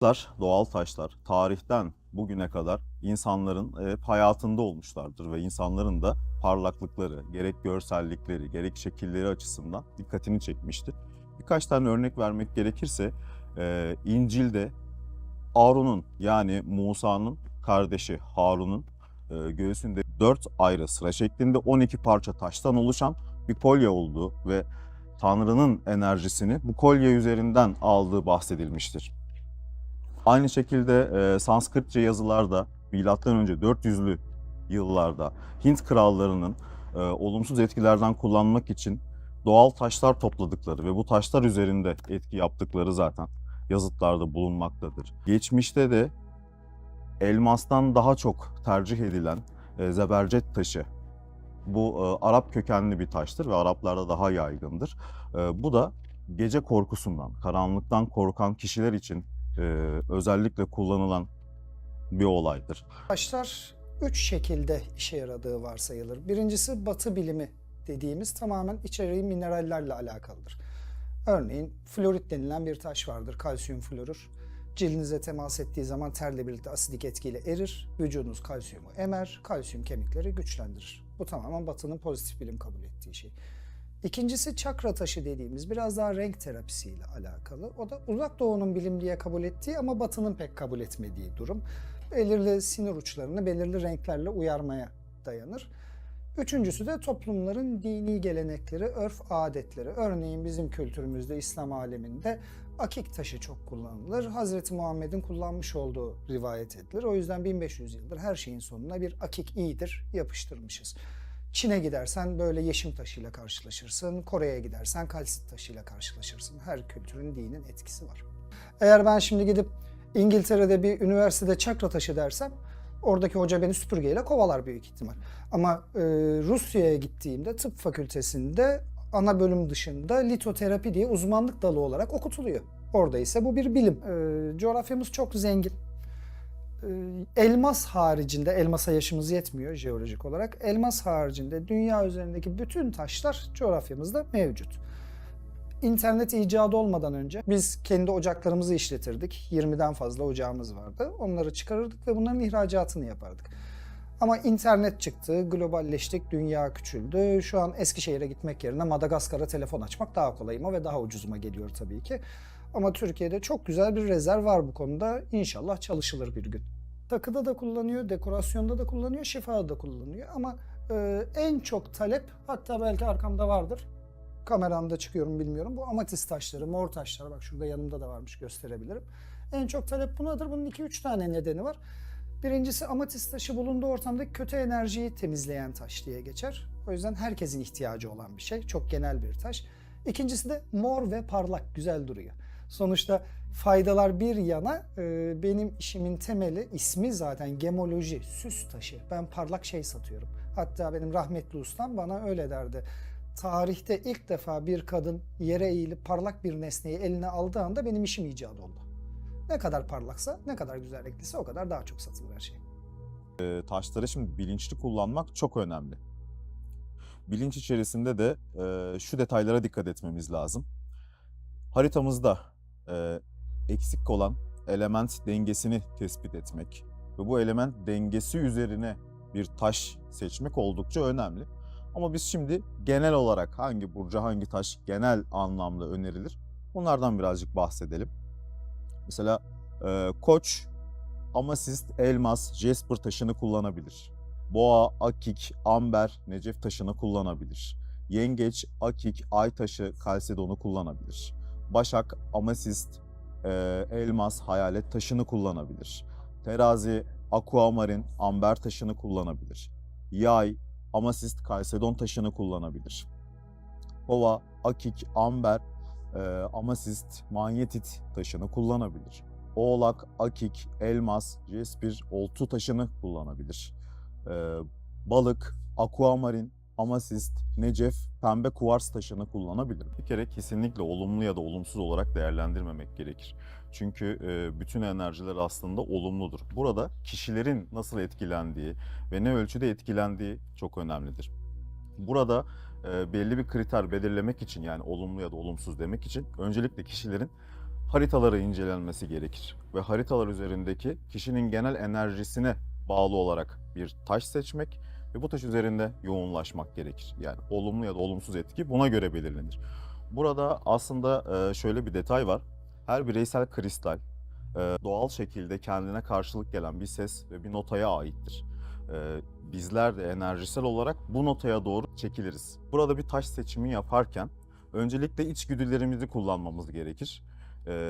Taşlar, doğal taşlar tarihten bugüne kadar insanların hep hayatında olmuşlardır ve insanların da parlaklıkları, gerek görsellikleri, gerek şekilleri açısından dikkatini çekmiştir. Birkaç tane örnek vermek gerekirse e, İncil'de Harun'un yani Musa'nın kardeşi Harun'un e, göğsünde dört ayrı sıra şeklinde 12 parça taştan oluşan bir kolye olduğu ve Tanrı'nın enerjisini bu kolye üzerinden aldığı bahsedilmiştir. Aynı şekilde e, Sanskritçe yazılarda milattan önce 400'lü yıllarda Hint krallarının e, olumsuz etkilerden kullanmak için doğal taşlar topladıkları ve bu taşlar üzerinde etki yaptıkları zaten yazıtlarda bulunmaktadır. Geçmişte de elmastan daha çok tercih edilen e, zebercet taşı bu e, Arap kökenli bir taştır ve Araplarda daha yaygındır. E, bu da gece korkusundan, karanlıktan korkan kişiler için e, özellikle kullanılan bir olaydır. Taşlar üç şekilde işe yaradığı varsayılır. Birincisi batı bilimi dediğimiz tamamen içeriği minerallerle alakalıdır. Örneğin florit denilen bir taş vardır, kalsiyum florür. Cildinize temas ettiği zaman terle birlikte asidik etkiyle erir, vücudunuz kalsiyumu emer, kalsiyum kemikleri güçlendirir. Bu tamamen batının pozitif bilim kabul ettiği şey. İkincisi çakra taşı dediğimiz biraz daha renk terapisiyle alakalı. O da uzak doğunun bilim diye kabul ettiği ama batının pek kabul etmediği durum. Belirli sinir uçlarını belirli renklerle uyarmaya dayanır. Üçüncüsü de toplumların dini gelenekleri, örf adetleri. Örneğin bizim kültürümüzde, İslam aleminde akik taşı çok kullanılır. Hazreti Muhammed'in kullanmış olduğu rivayet edilir. O yüzden 1500 yıldır her şeyin sonuna bir akik iyidir yapıştırmışız. Çin'e gidersen böyle yeşim taşıyla karşılaşırsın. Kore'ye gidersen kalsit taşıyla karşılaşırsın. Her kültürün dinin etkisi var. Eğer ben şimdi gidip İngiltere'de bir üniversitede çakra taşı dersem oradaki hoca beni süpürgeyle kovalar büyük ihtimal. Ama e, Rusya'ya gittiğimde tıp fakültesinde ana bölüm dışında litoterapi diye uzmanlık dalı olarak okutuluyor. Orada ise bu bir bilim. E, coğrafyamız çok zengin. E, elmas haricinde, elmasa yaşımız yetmiyor jeolojik olarak. Elmas haricinde dünya üzerindeki bütün taşlar coğrafyamızda mevcut. İnternet icadı olmadan önce biz kendi ocaklarımızı işletirdik. 20'den fazla ocağımız vardı. Onları çıkarırdık ve bunların ihracatını yapardık. Ama internet çıktı, globalleştik, dünya küçüldü. Şu an Eskişehir'e gitmek yerine Madagaskar'a telefon açmak daha kolayıma ve daha ucuzuma geliyor tabii ki. Ama Türkiye'de çok güzel bir rezerv var bu konuda. İnşallah çalışılır bir gün. Takıda da kullanıyor, dekorasyonda da kullanıyor, şifada da kullanıyor. Ama e, en çok talep, hatta belki arkamda vardır, kameramda çıkıyorum bilmiyorum. Bu amatist taşları, mor taşları bak şurada yanımda da varmış gösterebilirim. En çok talep bunadır. Bunun 2-3 tane nedeni var. Birincisi amatist taşı bulunduğu ortamdaki kötü enerjiyi temizleyen taş diye geçer. O yüzden herkesin ihtiyacı olan bir şey. Çok genel bir taş. İkincisi de mor ve parlak, güzel duruyor. Sonuçta faydalar bir yana e, benim işimin temeli ismi zaten gemoloji, süs taşı. Ben parlak şey satıyorum. Hatta benim rahmetli ustam bana öyle derdi tarihte ilk defa bir kadın yere eğilip parlak bir nesneyi eline aldığı anda benim işim icat oldu. Ne kadar parlaksa, ne kadar güzel renkliyse o kadar daha çok satılır her şey. E, taşları şimdi bilinçli kullanmak çok önemli. Bilinç içerisinde de e, şu detaylara dikkat etmemiz lazım. Haritamızda e, eksik olan element dengesini tespit etmek ve bu element dengesi üzerine bir taş seçmek oldukça önemli. Ama biz şimdi genel olarak hangi burca hangi taş genel anlamda önerilir? Bunlardan birazcık bahsedelim. Mesela e, koç, amasist, elmas, jasper taşını kullanabilir. Boğa, akik, amber, necef taşını kullanabilir. Yengeç, akik, ay taşı, kalsedonu kullanabilir. Başak, amasist, e, elmas, hayalet taşını kullanabilir. Terazi, aquamarin, amber taşını kullanabilir. Yay, amasist, kalsedon taşını kullanabilir. Kova, akik, amber, e, amasist, manyetit taşını kullanabilir. Oğlak, akik, elmas, jespir, oltu taşını kullanabilir. E, balık, aquamarin, amasist, necef, pembe kuvars taşını kullanabilir. Bir kere kesinlikle olumlu ya da olumsuz olarak değerlendirmemek gerekir. Çünkü e, bütün enerjiler aslında olumludur. Burada kişilerin nasıl etkilendiği ve ne ölçüde etkilendiği çok önemlidir. Burada e, belli bir kriter belirlemek için yani olumlu ya da olumsuz demek için öncelikle kişilerin haritaları incelenmesi gerekir ve haritalar üzerindeki kişinin genel enerjisine bağlı olarak bir taş seçmek ve bu taş üzerinde yoğunlaşmak gerekir. Yani olumlu ya da olumsuz etki buna göre belirlenir. Burada aslında e, şöyle bir detay var. Her bireysel kristal e, doğal şekilde kendine karşılık gelen bir ses ve bir notaya aittir. E, Bizler de enerjisel olarak bu notaya doğru çekiliriz. Burada bir taş seçimi yaparken öncelikle içgüdülerimizi kullanmamız gerekir.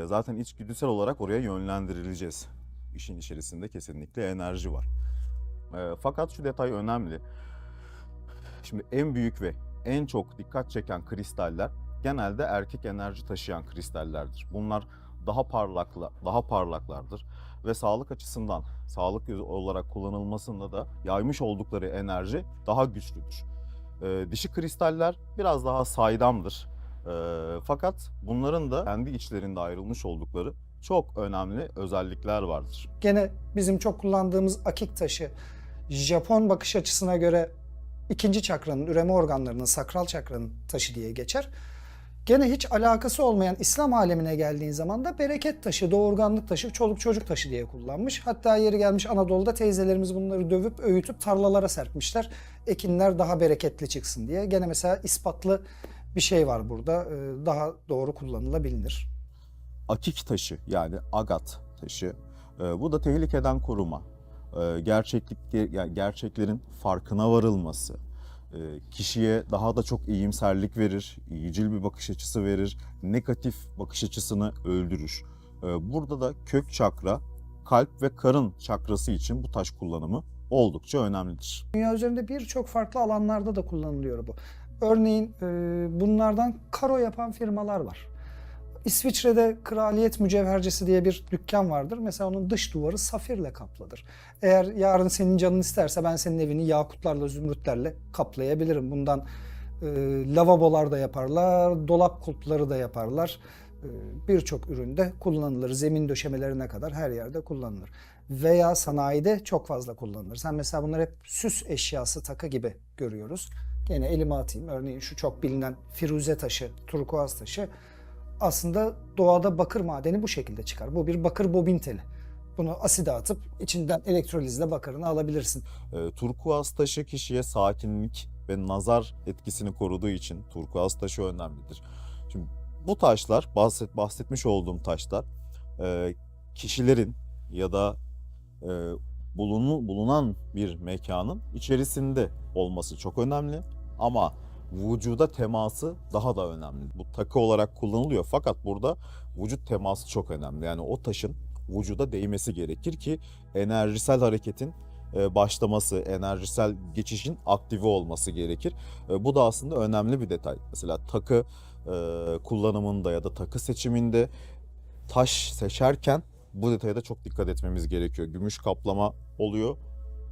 Zaten içgüdüsel olarak oraya yönlendirileceğiz. İşin içerisinde kesinlikle enerji var. E, Fakat şu detay önemli. Şimdi en büyük ve en çok dikkat çeken kristaller genelde erkek enerji taşıyan kristallerdir. Bunlar daha parlakla, daha parlaklardır ve sağlık açısından, sağlık olarak kullanılmasında da yaymış oldukları enerji daha güçlüdür. Ee, dişi kristaller biraz daha saydamdır. Ee, fakat bunların da kendi içlerinde ayrılmış oldukları çok önemli özellikler vardır. Gene bizim çok kullandığımız akik taşı Japon bakış açısına göre ikinci çakranın, üreme organlarının, sakral çakranın taşı diye geçer. Gene hiç alakası olmayan İslam alemine geldiğin zaman da bereket taşı, doğurganlık taşı, çoluk çocuk taşı diye kullanmış. Hatta yeri gelmiş Anadolu'da teyzelerimiz bunları dövüp öğütüp tarlalara serpmişler. Ekinler daha bereketli çıksın diye. Gene mesela ispatlı bir şey var burada. Ee, Daha doğru kullanılabilir. akik taşı yani agat taşı. e, bu da tehlikeden koruma. E, gerçeklik gerçeklerin farkına varılması. e, kişiye daha da çok iyimserlik verir, iyicil bir bakış açısı verir, negatif bakış açısını öldürür. E, burada da kök çakra, kalp ve karın çakrası için bu taş kullanımı oldukça önemlidir. Dünya üzerinde birçok farklı alanlarda da kullanılıyor bu. Örneğin bunlardan karo yapan firmalar var. İsviçre'de Kraliyet Mücevhercisi diye bir dükkan vardır. Mesela onun dış duvarı safirle kaplıdır. Eğer yarın senin canın isterse ben senin evini yakutlarla, zümrütlerle kaplayabilirim. Bundan e, lavabolar da yaparlar, dolap kulpları da yaparlar. E, Birçok üründe kullanılır. Zemin döşemelerine kadar her yerde kullanılır. Veya sanayide çok fazla kullanılır. Sen mesela bunları hep süs eşyası takı gibi görüyoruz. Gene elime atayım. Örneğin şu çok bilinen firuze taşı, turkuaz taşı aslında doğada bakır madeni bu şekilde çıkar. Bu bir bakır bobin teli. Bunu aside atıp içinden elektrolizle bakırını alabilirsin. E, turkuaz taşı kişiye sakinlik ve nazar etkisini koruduğu için turkuaz taşı önemlidir. Şimdi bu taşlar, bahset, bahsetmiş olduğum taşlar e, kişilerin ya da e, bulunu, bulunan bir mekanın içerisinde olması çok önemli. Ama vücuda teması daha da önemli. Bu takı olarak kullanılıyor fakat burada vücut teması çok önemli. Yani o taşın vücuda değmesi gerekir ki enerjisel hareketin e, başlaması, enerjisel geçişin aktive olması gerekir. E, Bu da aslında önemli bir detay. Mesela takı e, kullanımında ya da takı seçiminde taş seçerken bu detaya da çok dikkat etmemiz gerekiyor. Gümüş kaplama oluyor.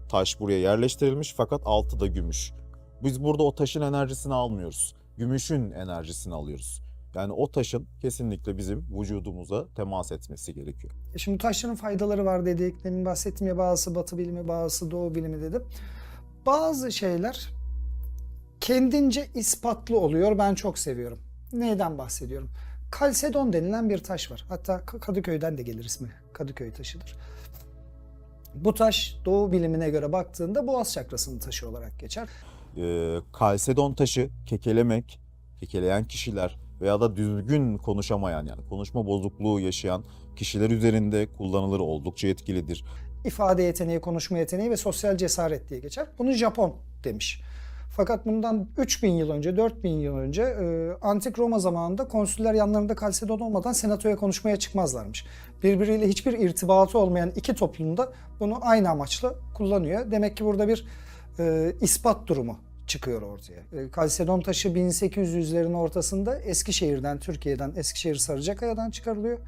Taş buraya yerleştirilmiş fakat altı da gümüş. Biz burada o taşın enerjisini almıyoruz. Gümüşün enerjisini alıyoruz. Yani o taşın kesinlikle bizim vücudumuza temas etmesi gerekiyor. E Şimdi taşların faydaları var dedik. Demin bahsettim ya bazısı batı bilimi, bazısı doğu bilimi dedim. Bazı şeyler kendince ispatlı oluyor. Ben çok seviyorum. Neyden bahsediyorum? Kalsedon denilen bir taş var. Hatta Kadıköy'den de gelir ismi. Kadıköy taşıdır. Bu taş doğu bilimine göre baktığında boğaz çakrasının taşı olarak geçer. Ee, kalsedon taşı kekelemek, kekeleyen kişiler veya da düzgün konuşamayan yani konuşma bozukluğu yaşayan kişiler üzerinde kullanılır oldukça etkilidir. ifade yeteneği, konuşma yeteneği ve sosyal cesaret diye geçer. Bunu Japon demiş. Fakat bundan 3000 yıl önce, 4000 yıl önce e, Antik Roma zamanında konsüller yanlarında kalsedon olmadan senatoya konuşmaya çıkmazlarmış. Birbiriyle hiçbir irtibatı olmayan iki toplumda bunu aynı amaçla kullanıyor. Demek ki burada bir e, ispat durumu çıkıyor ortaya. E, Kalsedon taşı 1800'lerin ortasında Eskişehir'den, Türkiye'den, Eskişehir Sarıcakaya'dan çıkarılıyor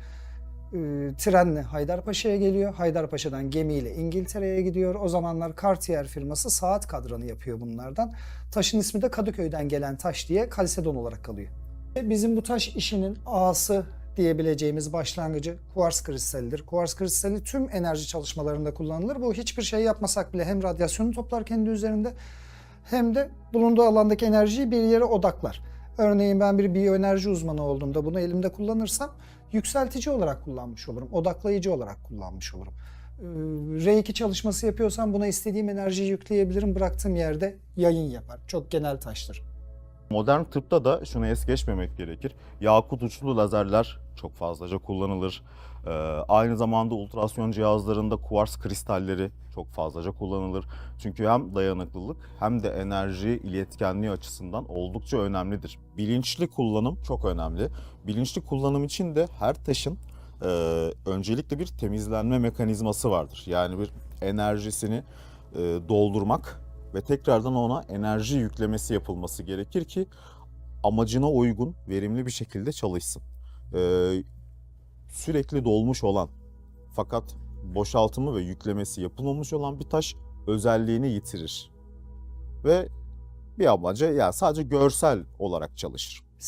e, trenle Haydarpaşa'ya geliyor. Haydarpaşa'dan gemiyle İngiltere'ye gidiyor. O zamanlar Cartier firması saat kadranı yapıyor bunlardan. Taşın ismi de Kadıköy'den gelen taş diye Kalsedon olarak kalıyor. E, Bizim bu taş işinin ağası diyebileceğimiz başlangıcı kuvars kristalidir. Kuvars kristali tüm enerji çalışmalarında kullanılır. Bu hiçbir şey yapmasak bile hem radyasyonu toplar kendi üzerinde hem de bulunduğu alandaki enerjiyi bir yere odaklar. Örneğin ben bir biyoenerji uzmanı olduğumda bunu elimde kullanırsam yükseltici olarak kullanmış olurum. Odaklayıcı olarak kullanmış olurum. Ee, R2 çalışması yapıyorsam buna istediğim enerjiyi yükleyebilirim. Bıraktığım yerde yayın yapar. Çok genel taştır. Modern tıpta da şunu es geçmemek gerekir. Yakut uçlu lazerler çok fazlaca kullanılır. Ee, aynı zamanda ultrason cihazlarında kuvars kristalleri çok fazlaca kullanılır. Çünkü hem dayanıklılık hem de enerji iletkenliği açısından oldukça önemlidir. Bilinçli kullanım çok önemli. Bilinçli kullanım için de her taşın e, öncelikle bir temizlenme mekanizması vardır. Yani bir enerjisini e, doldurmak ve tekrardan ona enerji yüklemesi yapılması gerekir ki amacına uygun, verimli bir şekilde çalışsın. Ee, sürekli dolmuş olan fakat boşaltımı ve yüklemesi yapılmamış olan bir taş özelliğini yitirir. Ve bir amaca yani sadece görsel olarak çalışır.